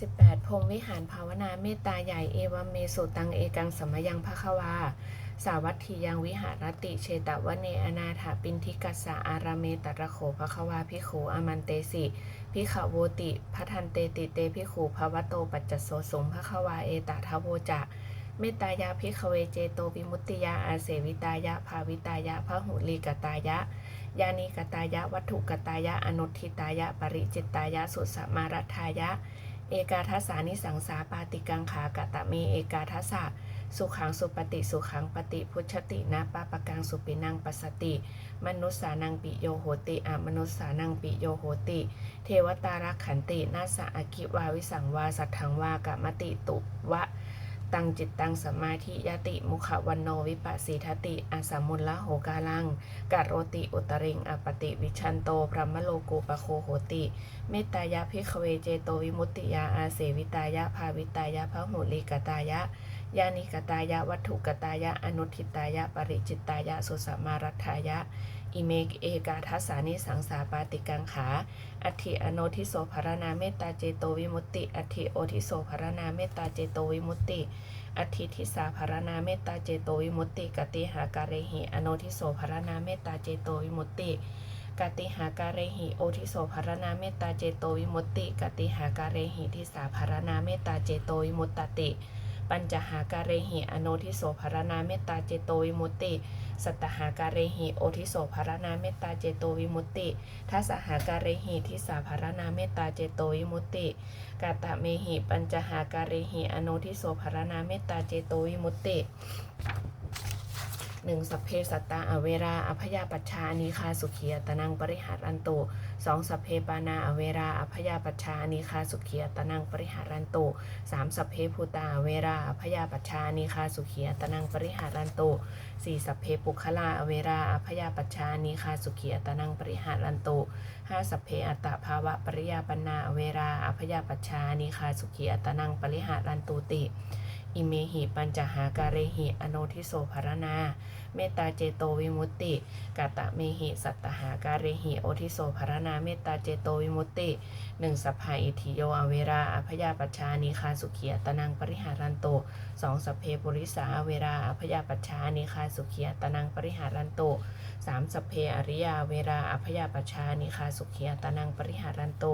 68พรมวิหารภาวนาเมตตาใหญ่เอวเมสุตังเอกังสมยังภควา สาวัตถียังวิหารติเชตวเนอนาถาปินทิกัสสะอาราเมตระโขภควาพิขูอามันเตสิพิขโวติพัทันเตติเตพิขูภวโตปัจจโสสมภควาเอตทาโวจะเมตตายาพิขเวเจโตวิมุตติยาอาเสวิตายะภาวิตายะพหุลีกตายะยานิกตายะ วัตถุกตายะ อนุทิตายะ ปริจิตตายะ สุสมารัทายะ เอกาทัสานิสังสาปาติกังขากะตะเมเอกาทัสสะสุขังสุปฏิสุขังปฏิพุชตินาปาปกังสุปินังปัสสติ มนุสสานังปิโยโหติอะมนุสสานังปิโยโหติ เทวตารักขันตินาสะอาคิวาวิสังวาสัทถังวากะมติตุวะ ตังจิตตังสมาธิยติมุขวันโนวิปัสสีทติอาสามุลละโหกาลังกัดโรติอุตริงอปติวิชันโตพระมโลกุปโคโหติ เมตตายะพิขเวเจโตวิมุตติยาอาเสวิตายะภาวิตายะพระหุลิกตายะยานิกตายะวัตถุกตายะอนุทิตายะปริจิตตายะสุสมารัทายะ อิเมกเอกาทัสสานิสังสาปาติกังขา อัติอโนทิโสภารนาเมตตาเจโตวิมุตติ อัติโอทิโสภารนาเมตตาเจโตวิมุตติ อัติทิสาภารนาเมตตาเจโตวิมุตติกติหาการเรหิอโนทิโสภารนาเมตตาเจโตวิมุตติกติหาการเรหิโอทิโสภารนาเมตตาเจโตวิมุตติ กติหาการเรหิทิสาภารนาเมตตาเจโตวิมุตติ ปัญจหาการเรหิอโนทิโสภารนาเมตตาเจโตวิมุตติ สัตหาการเรหิโอทิโสภารนาเมตตาเจโตวิมุตติทัสหาการเรหิทิสาภารนาเมตตาเจโตวิมุตติกาตะเมหิปัญจหาการเหิอโนทิโสภารนาเมตตาเจโตวิมุตติ หนึ่งสัพเพสัตตาอเวราอภยาปัชชานิคาสุขียตนังปริหารันตุสองสัพเพปานาอเวราอภยาปัชชานิคาสุขียตนังปริหารันตุสามสัพเพภูตาอเวราอภยาปัชชานิคาสุขียตนังปริหารันตุสี่สัพเพปุคลาอเวราอภยาปัชชานิคาสุขียตนังปริหารันตุห้าสัพเพอัตตภาวะปริยาปนาเวราอภยาปัชชานิคาสุขีอัตนังปริหารันตุติ อิเมหิปัญจหาการเรหิอโนทิโสภารณา เมตตาเจโตวิมุตติกาตะเมหิสัตตหาการเรหิโอทิโสภรนาเมตตาเจโตวิมุตติหนึ่งสัพพาอิทิโยอเวราอภยาปัชชานิคาสุขีอัตนังปริหารันโตสองสัพเพปุริสาเวราอภยาปัชชานิคาสุขีอัตนังปริหารันโตสามสัพเพอริยาเวราอภยาปชชานิคาสุขียตนังปริหารันโต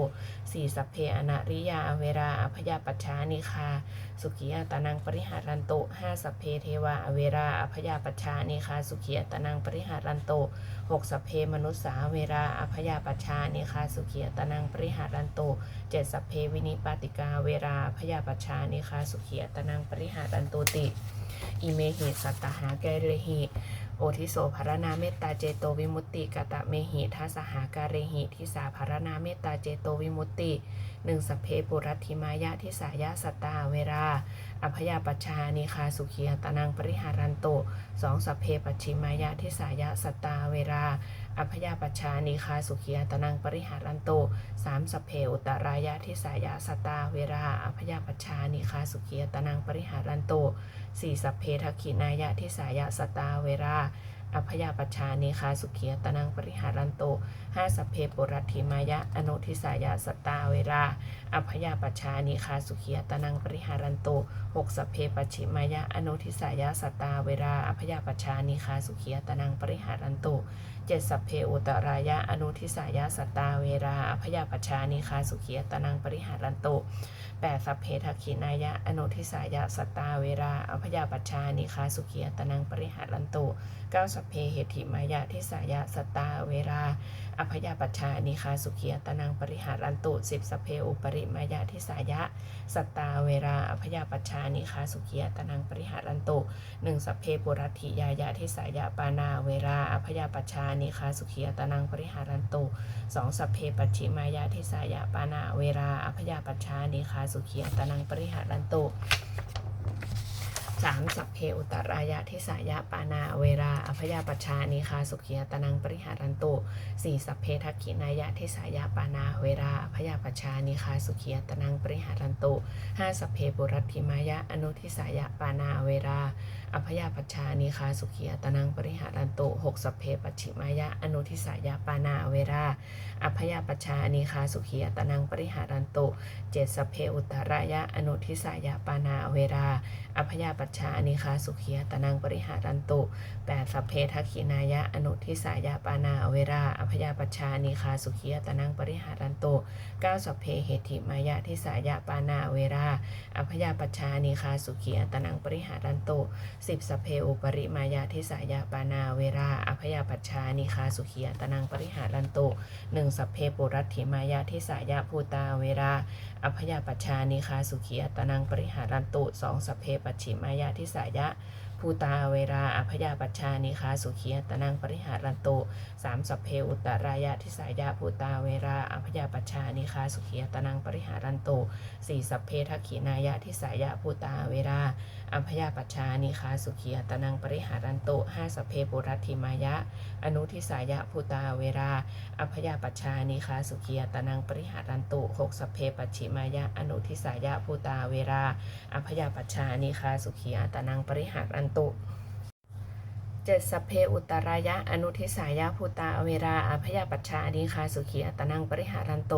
สี่สัพเพอนาริยาเวราอภยาปชชานิคาสุขียตนังปริหารันโตห้าสัพเพเทวาอเวราอภยาปชชานิคคาสุขียตนังปริหารันโตหกสัพเพมนุษสาเวราอภยาปชชานิคาสุขียตนังปริหารันโตเจ็ดสัพเพวินิปาติกาเวราอภยาปชชานิคาสุขียตนังปริหารันโตติ อิเมหิสัตตหาแกเรหิ โอทิโสภารนาเมตตาเจโตวิมุตติกะตะเมหิทัสหาการเรหิทิสาภารนาเมตตาเจโตวิมุตติหนึ่งสัพเพปุรัติมายะทิสายะสัตตาเวราอภยาปัชานิคาสุขียตนังปริหารันโตสองสัพเพปัชิมายะทิสายะสัตตาเวรา อภยาปัชชานิคาสุขียตนังปริหารันโตสามสัพเพอุตรายะทิสายะสตาเวราอภยาปัชชานิคาสุขียตนังปริหารันโตสี่สัพเพทักขินายะทิสายะสตาเวราอภยาปชชานิคาสุขียตนังปริหารันโต ห้าสัพเพปุรัตถิมายะ อนุทิสายะสตตาเวราอภยาปชชานิคาสุขียตนังปริหารันโตหกสัพเพปัจฉิมายะ อนุทิสายะสตตาเวราอภยาปชชานิคาสุขียตนังปริหารันโตเจ็ดสัพเพอุตรายะ อนุทิสายะสตตาเวราอภยาปชานิคาสุขียตนังปริหารันโตแปดสัพเพทักขินายะ อนุทิสายะสัตตาเวราอภยาปชานิคาสุขียตนังปริหารันโตเก้าสัพเพเหติมายะทิสายะสัตตาเวรา อภยาปัชชานิคาสุขียตนังปริหารันตุสิบสเพอุปริมายะทิสายะ สัตตาเวราอภยาปัชชานิคาสุขียตนังปริหารันตุหนึ่งสเพปุรัติยายะทิสายะปานาเวราอภยาปัชชานิคาสุขียตนังปริหารันตุสองสเพปัจฉิมายาทิสายะปานาเวราอภยาปัชชานิคาสุขียตานังปริหารันตุ สามสัพเพอุตรายะทิสายะปานาเวราอภยาปชานิคาสุขียตนังปริหารันตุสี่สัพเพทักขินายะทิสายะปานาเวราอภยาปชานิคาสุขียตนังปริหารันตุห้าสัพเพปุรัติมายะอนุทิสายะปานาเวราอภยาปชชานิคาสุขียตนังปริหารันตุหกสเพปัจฉิมายะอนุทิสายะปานาเวราอภยาปชชานิคาสุขียตนังปริหารันตุเจ็ดสเพอุตรายะอนุทิสายะปานาเวราอภยาปัชชาอนิคาสุขียตนังปริหารันตุแปดสเพทักขินายะอนุทิสายาปานาเวราอภยาปัชชาอนิคาสุขียตนังปริหารันตุเก้าสเพเหติมายะทิสายาปานาเวราอภยาปัชชาอนิคาสุขียตนังปริหารันตุสิบสัพเพอุปริมายะทิสายาปานาเวราอภยาปัชชานิคาสุขียตนังปริหารันตุหนึ่งสัพเพปุรัตถิมายะทิสายาภูตาเวราอภยาปัชชานิคาสุขียตนังปริหารันตุสองสัพเพปัจฉิมายาทิสายะภูตาเวราอภยาปัชชานิคาสุขียตนังปริหารันตุสามสัพเพอุตรายะทิสายะภูตาเวราอภยาปัชชานิคาสุขียตนังปริหารันตุสี่สัพเพทักขินายะทิสายะภูตาเวรา อภยาปัชชานิคาสุขียตนังปริหารันโตห้าสเพปุรัติมายะ อนุทิสายะภูตาเวราอภยาปัชชานิคาสุขียตนังปริหารันโตหกสเพปัชิมายะ อนุทิสายะภูตาเวราอภยาปัชชานิคาสุขียตนังปริหารันโต เจ็ดสพเพอุตรายะ อนุทิสายะภูตาเวราอภยาปัชชานิคาสุขียตนังปริหารันโต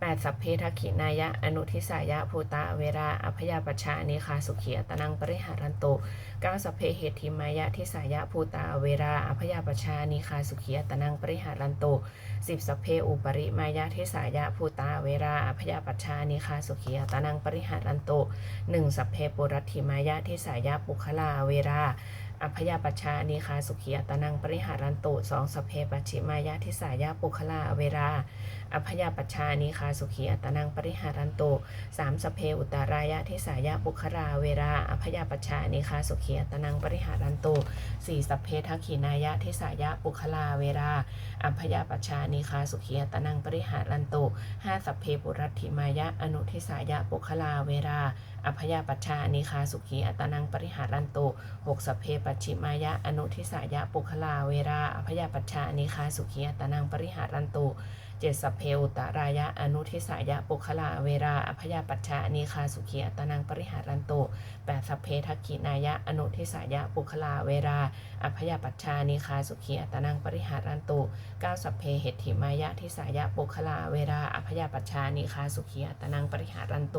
แปดสัพเพทักขินายะ อนุทิสายะภูตาเวราอภยาปัชชานิคาสุขียตนังปริหารันโตเก้าสัพเพเหติมายะทิสายะภูตาเวราอภยาปชานิคาสุขียตนังปริหารันโตสิบสัพเพอุปริมายะทิสายะภูตาเวราอภยาปชานิคาสุขียตนังปริหารันโตหนึ่งสัพเพปุรัตถิมายะทิสายะปุคลาเวรา อภยาปชานิคาสุขียตนังปริหารันโตสองสเพปัชิมายะทิสายะปุคลาเวราอภยาปชานิคาสุขียตนังปริหารันโตสามสเพอุตารายะทิสายะปุคราเวราอภยาปชชานิคาสุขียตนังปริหารันโตสี่สเพทักขินายะทิสายะปุคลาเวราอภยาปชชานิคาสุขียตนังปริหารันโตห้าสเพปุรัติมายะอนุทิสายะปุคลาเวราอภยาปัชชานิคาสุขีอัตนังปริหารันโตหกสเพปัจฉิมายะอนุทิสายะปุคลาเวราอภยาปัชชานิคาสุขีอัตนังปริหารันโต เจ็ดสัพเพอุตรายะอนุทิสายะปุคลาเวราอภยาปัชชานีคาสุขีอัตนังปริหารันโตแปดสัพเพทักขินายะอนุทิสายะปุคลาเวราอภยาปัชชานีคาสุขีอัตนังปริหารันโตเก้าสัพเพเหติมายะทิสายะปุคลาเวราอภยาปัชชานีคาสุขีอัตนังปริหารันโต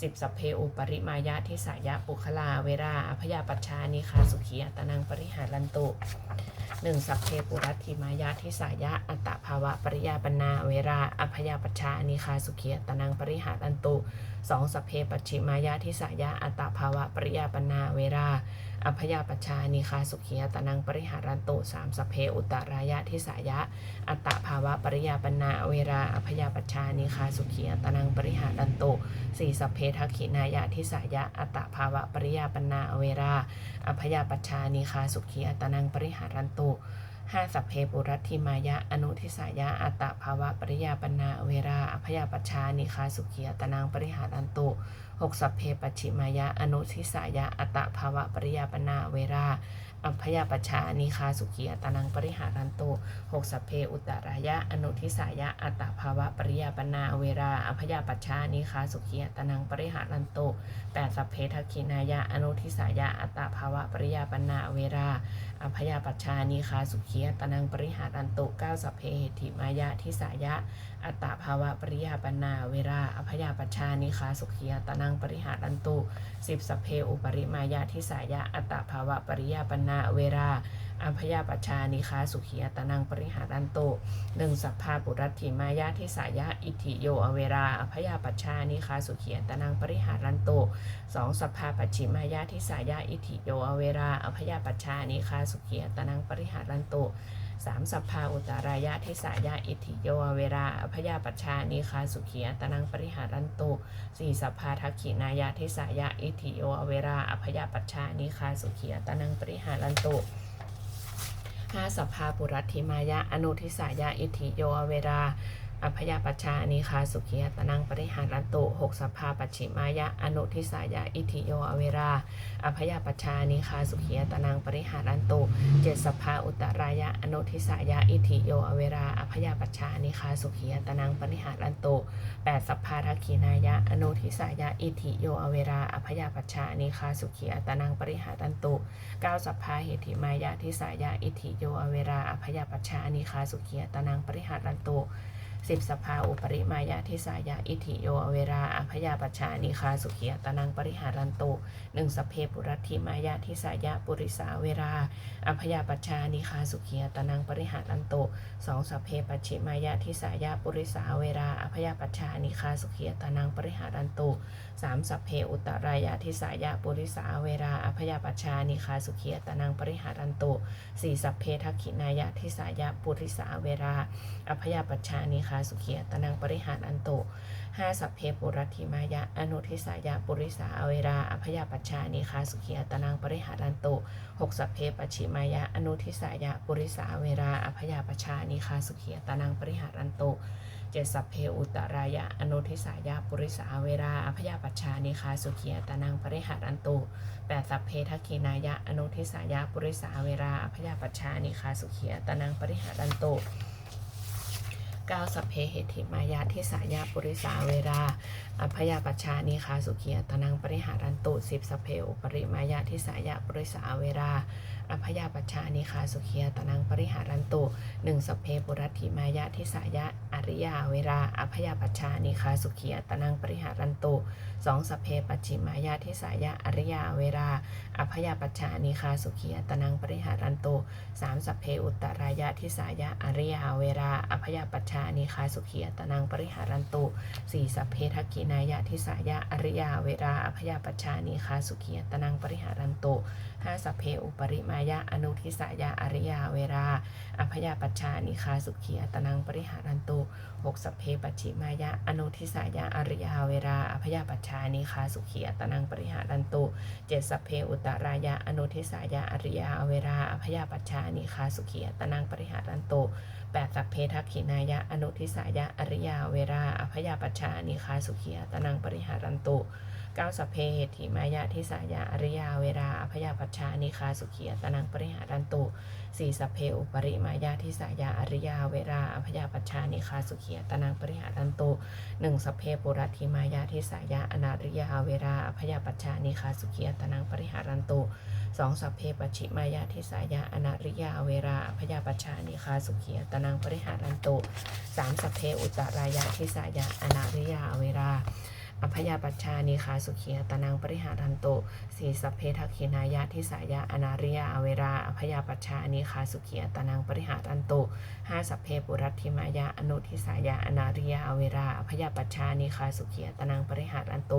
สิบสัพเพอุปริมายะทิสายะปุคลาเวราอภยาปัชชานีคาสุขีอัตนังปริหารันโตหนึ่งสัพเพปุรัติมายาทิสายะอัตตภาวะปริยาปนาเวราอภยาปัชชานิคาสุขียตนังปริหารันตุสองสัพเพปัจฉิมายาทิสายะอัตตภาวะปริยาปนาเวราอภยาปัชชานิคาสุขียตนังปริหารันตุสามสเพอุตรายะทิสายะ อัตตภาวะปริยาปนาเวราอภยาปัชชานิคาสุขียตนังปริหารันตุสี่สเพทักขินายะทิสายะ อัตตภาวะปริยาปนาเวราอภยาปัชชานิคาสุขีอัตนังปริหารันตุ ห้าสัพเพปุรัติมายะ อนุทิสายะ อัตตภาวะปริยาปนาเวราอภยาปัชชานิคาสุขีอัตนางปริหารันตุหกสัพเพปัชิมายะ อนุทิสายะ อัตตภาวะปริยาปนาเวรา อัพยาปชานิคาสุขีอัตนังปริหารันตุหกสัพเพอุตรายะ อนุทิสายะ อัตตภาวะปริยาปนาเวราอภยาปชานิคาสุขีอัตนังปริหารันตุแปดสัพเพทักขินายะ อนุทิสายะ อัตตภาวะปริยาปนาเวราอภยาปชานิคาสุขีอัตนังปริหารันตุเก้าสัพเพเหติมายะทิสายะ อัตตภาวะปริยาปนาเวราอภยาปัชชานิคาสุขีอัตนังปริหารันตุสิบสเพอุปริมายะทิสายะอัตตภาวะปริยาปนาเวราอภยาปัชชานิคาสุขีอัตนังปริหารันตุหนึ่งสัพพาปุรัตถิมายะทิสายะอิทิโยอเวราอภยาปัชชานิคาสุขีอัตนังปริหารันตุสองสัพพาปัจฉิมายะทิสายะอิทิโยอเวราอภยาปัชชานิคาสุขีอัตนังปริหารันตุ สามสัพพาอุตารายะทิสายะอิทิโยเวราอภยาปัชชานิคาสุขีอัตนังปริหารันตุสี่สัพพาทักขินายะทิสายะอิทิโยเวราอภยาปัชชานิคาสุขีอัตนังปริหารันตุห้าสัพพาปุรัติมายะอนุทิสายะอิทิโยเวรา อพยาปัชชานิคาสุขียตนังปริหารันตุหกสภาปัจฉิมายะอนุทิสายะอิทิโยอเวราอพยาปัชชานิคาสุขียตนังปริหารันตุเจ็ดสภาอุตรายะอนุทิสายะอิทิโยอเวราอพยาปัชชานิคาสุขียตนังปริหารันตุแปดสภาทักขีนายะอนุทิสายะอิทิโยอเวราอพยาปัชชานิคาสุขียตนังปริหารันตุเก้าสภาเหติมายะทิสายะอิทิโยอเวราอพยาปัชชานิคาสุขียตนังปริหารันตุ สิบสภาอุปริมายาทิสายาอิทิโยเวราอภยาปัชชานิคาสุขียตนังปริหารันตุหนึ่งสพเพปุรัติมายาทิสายาปุริสาเวราอภยาปัชชานิคาสุขียตนังปริหารันตุสองสพเพปัจฉิมายาทิสายาปุริสาเวราอภยาปัชชานิคาสุขียตนังปริหารันตุสามสพเพอุตรายาทิสายาปุริสาเวราอภยาปัชชานิคาสุขียตนังปริหารันตุสี่สพเพทักขินายาทิสายาปุริสาเวราอพยาปัชชานิคาสุเขียตนังปริหารอันโตห้าสัพเพปุรัติมายะอนุทิสายะปุริสาอเวราอพยาปัชชานิคาสุขียตนังปริหารอันโตหกสัพเพปัจฉิมายะอนุทิสายะปุริสาเวราอพยาปัชชานิคาสุขียตนังปริหารอันโตเจ็ดสัพเพอุตรายะอนุทิสายะปุริสาเวราอพยาปัชชานิคาสุขียตนังปริหารอันโตแปดสัพเพทักขีนายะอนุทิสายะปุริสาเวราอพยาปัชชานิคาสุขียตนังปริหารอันโต เก้าสัพเพเหติมายาทิสายาปุริสาเวราอภยาปัชชานิคาสุขียตนังปริหารันตุสิบสัพเพอุปริมายาทิสายาปุริสาเวราอภยาปัชชานิคาสุขียตนังปริหารันตุหนึ่งสัพเพปุรัติมายาทิสายาอริยาเวราอภยาปัชชานิคาสุขียตนังปริหารันตุ สองสัพเพปัจฉิมายาทิสายาอริยาเวราอภยาปัชชานิคาสุขียตนังปริหารันตุสามสัพเพอุตตรายาทิสายาอริยาเวราอภยาปัชชานิคาสุขียตนังปริหารันตุสี่สัพเพทักขินายาทิสายาอริยาเวราอภยาปัชชานิคาสุขียตนังปริหารันตุห้าสัพเพอุปริมายาอนุทิสายาอริยาเวราอภยาปัชชานิคาสุขียตนังปริหารันตุหกสัพเพปัจฉิมายะอนุทิสายะอริยาเวราอภยาปัชชานิคาสุขียตนังปริหารันตุเจ็ดสัพเพอุตรายะอนุทิสายะอริยาเวราอภยาปัชชานิคาสุขียตนังปริหารันตุแปดสัพเพทักขินายะอนุทิสายะอริยาเวราอภยาปัชชานิคาสุขียตนังปริหารันตุ เก้าสัพเพเหติมายะทิสายะอริยาเวราอภยาปัชชานิคาสุขียตนังปริหารันตุสี่สัพเพอุปริมายาทิสายาอริยาเวราอภยาปัชชานิคาสุขียตนังปริหารันตุหนึ่งสัพเพปุรัติมายาทิสายาอนาริยาเวราอภยาปัชชานิคาสุขียตนังปริหารันตุสองสัพเพปัจฉิมายาทิสายาอนาริยาเวราอภยาปัชชานิคาสุขียตนังปริหารันตุสามสัพเพอุตตรายาทิสายาอนาริยาเวรา อภยาปัชชานิคาสุขียตนังปริหารันโตสีสัพเพทักขินายาทิสายาอนาริยาเวราอภยาปัชชานิคาสุขียตนังปริหารันโตห้าสัพเพปุรัตถิมายาอนุทิสายาอนาริยาเวราอภยาปัชชานิคาสุขียตนังปริหารันโต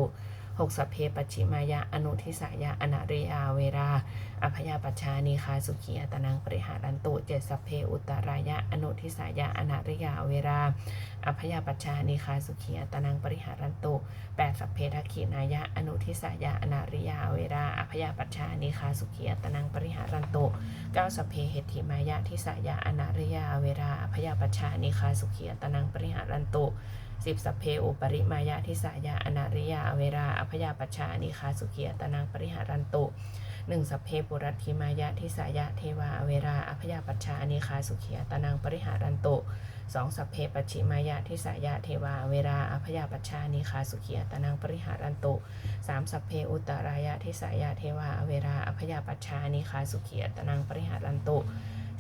หกสัพเพปัจฉิมายะ อนุทิสายะอนาริยาเวราอภยาปัชชานิคาสุขียตนังปริหารันตุเจ็ดสัพเพอุตรายะอนุทิสายะอนาริยาเวราอภยาปัชชานิคาสุขียตนังปริหารันตุแปดสัพเพทักขินายะอนุทิสายะอนาริยาเวราอภยาปัชชานิคาสุขียตนังปริหารันตุเก้าสัพเพเหติมายะทิสายะอนาริยาเว ยาปัชชานิคาสุขียตนังปริหารันตุสิบสัพเพอุปริมายาทิสายาอนาริยาเวราอภยาปัชชานิคาสุขียตนังปริหารันตุหนึ่งสัพเพปุรัติมายาทิสายาเทวาเวราอภยาปัชชานิคาสุขียตนังปริหารันตุสองสัพเพปัจฉิมายาทิสายาเทวาเวราอภยาปัชชานิคาสุขียตนังปริหารันตุสามสัพเพอุตรายาทิสายาเทวาเวราอภยาปัชชานิคาสุขียตนังปริหารันตุ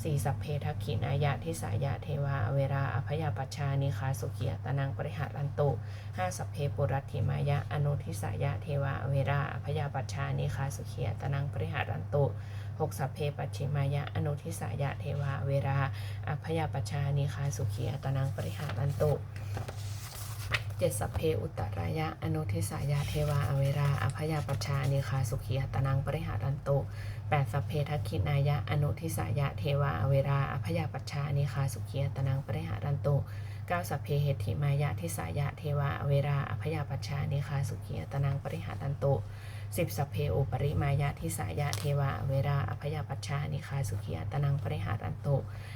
สี่สัพเพทักขินายะทิสายะเทวาเวราอภยาปัชชานิคาสุขียตนังปริหารันตุห้าสัพเพปุรัติมายะอนุทิสายะเทวาเวราอภยาปัชชานิคาสุขียตนังปริหารันตุหกสัพเพปัจฉิมายะอนุทิสายะเทวาเวราอภยาปัชชานิคาสุขียตนังปริหารันตุเจ็ดสัพเพอุตตรายะอนุทิสายะเทวาอเวราอภยาปัชชานิคาสุขียตนังปริหารันตุ แปดสัพเพทักขินายะ อนุทิสายะ เทวาเวราอภยาปัชชานิคาสุขียตนังปริหารันตุเก้าสัพเพเหติมายะทิสายะ เทวาเวราอภยาปัชชานิคาสุขียตนังปริหารันโตสิบสัพเพอุปริมายะทิสายะ เทวาเวราอภยาปัชชานิคาสุขียตนังปริหารันโต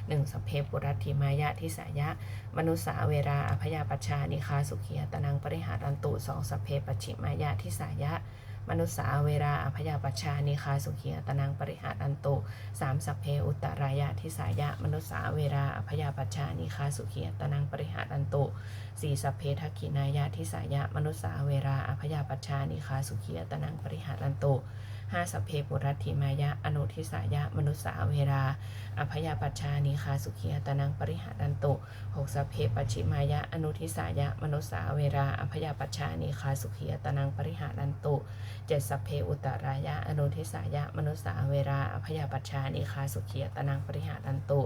หนึ่งสัพเพปุรัติมายะทิสายะ มนุสาเวราอภยาปัชชานิคาสุขียตนังปริหารันตุสองสัพเพปัจฉิมายาทิสายะ มนุษสาเวราอพยาปชชานิคาสุขียตนังปริหารันตุสามสัพเพอุตรายะทิสายะมนุษสาเวราอพยาปชชานิคาสุขียตนังปริหารันตุสี่สัพเพทักขินายะทิสายะมนุษสาเวราอพยาปชชานิคาสุขียตนังปริหารันตุ ห้าสัพเพปุรัติมายะ อนุทิสายะ มนุสาเวราอภยาปัชชานิคาสุขียตนังปริหารันตุหกสัพเพปัจฉิมายะ อนุทิสายะ มนุสาเวราอภยาปัชชานิคาสุขียตนังปริหารันตุเจ็ดสัพเพอุตรายะ อนุทิสายะ มนุสาเวราอภยาปัชชานิคาสุขียตนังปริหารันตุ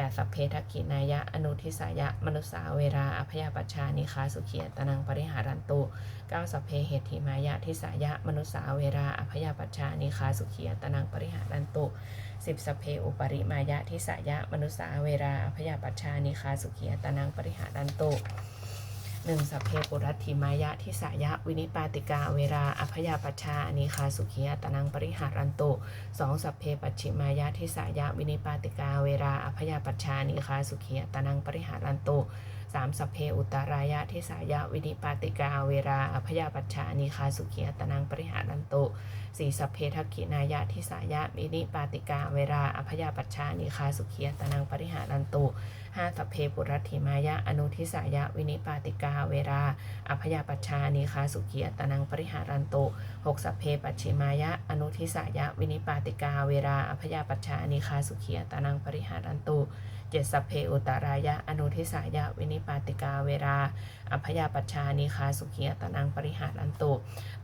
แปดสัพเพทักขินายะ อนุทิสายะ มนุสาเวราอภยาปัชชานิคาสุขียตนังปริหารันตุเก้าสัพเพเหติมายะทิสายะ มนุสาเวราอภยาปัชชานิคาสุขียตนังปริหารันตุสิบสัพเพอุปริมายะทิสายะ มนุสาเวราอภยาปัชชานิคาสุขียตนังปริหารันตุ หนึ่งสัพเพปุรัตถิมายะทิสายะวินิปาติกาเวราอภยาปัชชาอนิคาสุขียตนังปริหารันตุสองสัพเพปัจฉิมายะทิสายะวินิปาติกาเวราอภยาปัชชาอนิคาสุขียตนังปริหารันตุสามสัพเพอุตรายะทิสายะวินิปาติกาเวราอภยาปัชชาอนิคาสุขียตนังปริหารันตุสี่สัพเพทักขินายะทิสายะวินิปาติกาเวราอภยาปัชชาอนิคาสุขียตนังปริหารันตุห้าสัพเพปุรัตถิมายะอนุทิสายะวินิปาติกาเวราอภยาปัชชานิคาสุขียตนังปริหารันโตหกสัพเพปัชิมายะอนุทิสายะวินิปาติกาเวราอภยาปัชชานิคาสุขียตนังปริหารันโต เจ็ดสัพเพอุตตรายะ อนุทิสายะ วินิปาติกาเวราอภยาปัชชานิคาสุขียตนังปริหารันโต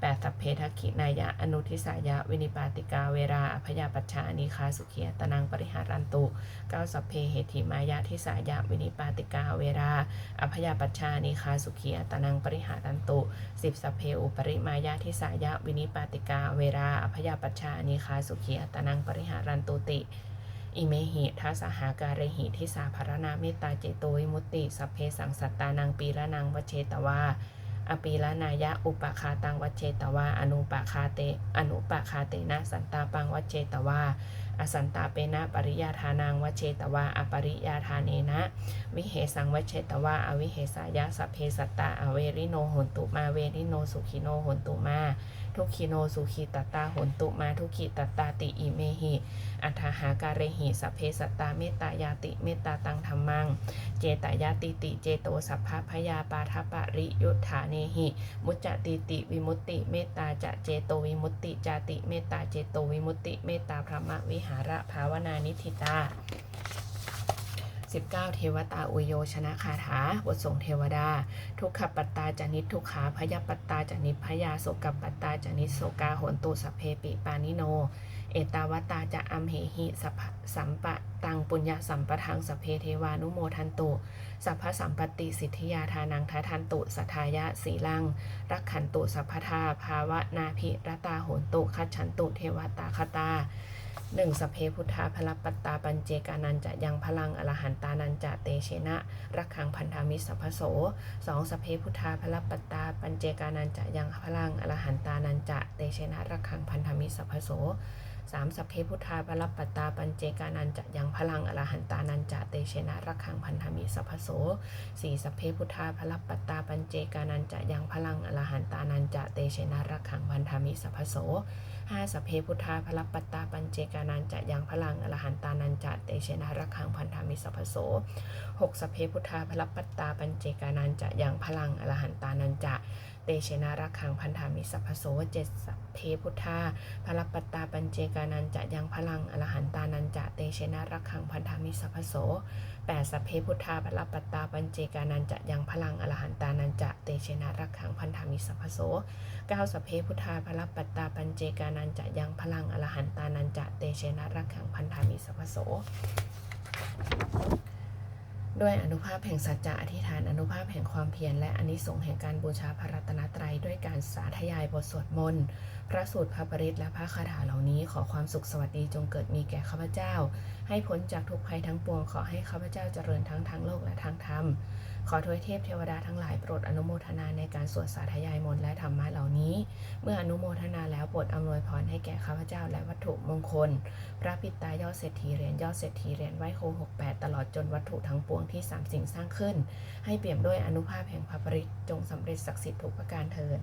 แปดสัพเพทักขินายะ อนุทิสายะ วินิปาติกาเวราอภยาปัชชานิคาสุขียตนังปริหารันโตเก้าสัพเพเหติมายะทิสายะ วินิปาติกาเวราอภยาปัชชานิคาสุขียตนังปริหารันโตสิบสัพเพอุปริมายะทิสายะ วินิปาติกาเวราอภยาปัชชานิคาสุขียตนังปริหารันตุติ อิเมหิทัสหาการหิทิสาภารณาเมตตาเจโตวิมุตติสัพเพสังสัตตานังปีละนังวเชตวาอปีละนายะอุปคาตังวเชตวาอนุปคาเต อนุปคาเตนะสันตาปังวเชตวาอสันตาเปนะปริยาทานังวเชตวาอปริยาทาเนนะ วิเหสังวเชตวาอวิเหสายะสัพเพสัตตาอเวริโนหนตุมาเวริโนสุขิโนหนตุมา ทุกขิโนสุขีตตาหนตุมาทุกขิตตาติอิเมหิอัฏหาการะหิสัพเพสัตตาเมตตายาติเมตตาตังธรรมัง เจตายาติติเจโตสัพพะพยาปาทปะริยุทธาเนหิ มุจจติติวิมุตติเมตตาจะเจโตวิมุตติจาติเมตตาเจโตวิมุตติเมตตาพระมวิหาระภาวนานิธิตา 19 เทวตาอุโยชนะคาถาบทส่งเทวดา ทุกขปัตตาจานิทุกขาพยปัตตาจานิพยาโสกปัตตาจานิโสกาโหนตุสเพปิปานิโน เอตาวตาจะอัมเหหิสัพสัมปะตังปุญญาสัมปทังสเพเทวานุโมทันตุสัพพสัมปติสิทธิยาทานังทัทันตุสัทายะสีลัง รักขันตุสัพพทาภาวะนาภิรตาโหนตุคัจฉันตุเทวตาคตา หนึ่งสพเพพุทธาพลปัตตาปัญเจกานันจะยังพลังอรหันตานันจะเตเชนะ รักขังพันธามิสัพพโสสองสพเพพุทธาพลปัตตาปัญเจกานันจะยังพลังอรหันตานันจะเตเชนะรักขังพันธมิสัพพโส สามสัพเพพุทธาพลปัตตาปัญเจกานันจะยังพลังอรหันตานันจะเตเชนะรักขังพันธมิสัพโสสี่สัพเพพุทธาพลปัตตาปัญเจกานันจะยังพลังอรหันตานันจะเตเชนะรักขังพันธมิสัพโสห้าสัพเพพุทธาพลปัตตาปัญเจกานันจะยังพลังอรหันตานันจะเตเชนะรักขังพันธมิสัพโสหกสัพเพพุทธาพลปัตตาปัญเจกานันจะยังพลังอรหันตานันจะ เตเชนะรักขังพันธามิสัพพโสเจ็ดสพเพพุทธาพลปัตตาปัญเจกานันจะยังพลังอรหันตานันจะเตเชนะรักขังพันธามิสัพพโสแปดสัพเพพุทธาพลปัตตาปัญเจกานันจะยังพลังอรหันตานันจะเตเชนะรักขังพันธามิสัพพโสเก้าสพเพพุทธาพลปัตตาปัญเจกานันจะยังพลังอรหันตานันจะเตเชนะรักขังพันธามิสัพพโส ด้วยอนุภาพแห่งสัจจะอธิษฐานอนุภาพแห่งความเพียรและอนิสงส์แห่งการบูชาพระรัตนตรัยด้วยการสาธยายบทสวดมนต์พระสูตรพระปริตและพระคาถาเหล่านี้ขอความสุขสวัสดีจงเกิดมีแก่ข้าพเจ้า ให้พ้นจากทุกภัยทั้งปวงขอให้ข้าพเจ้าเจริญทั้งทางโลกและทางธรรม ขอทวยเทพเทวดาทั้งหลายโปรดอนุโมทนาในการสวดสาธยายมนต์และธรรมะเหล่านี้ เมื่ออนุโมทนาแล้วโปรดอำนวยพรให้แก่ข้าพเจ้าและวัตถุมงคล พระปิตายอดเศรษฐีเหรียญยอดเศรษฐีเหรียญไหวโคหกแปดตลอดจนวัตถุทั้งปวงที่สามสิ่งสร้างขึ้น ให้เปี่ยมด้วยอนุภาพแห่งพระปริตจงสำเร็จศักดิ์สิทธิ์ทุกประการเทิน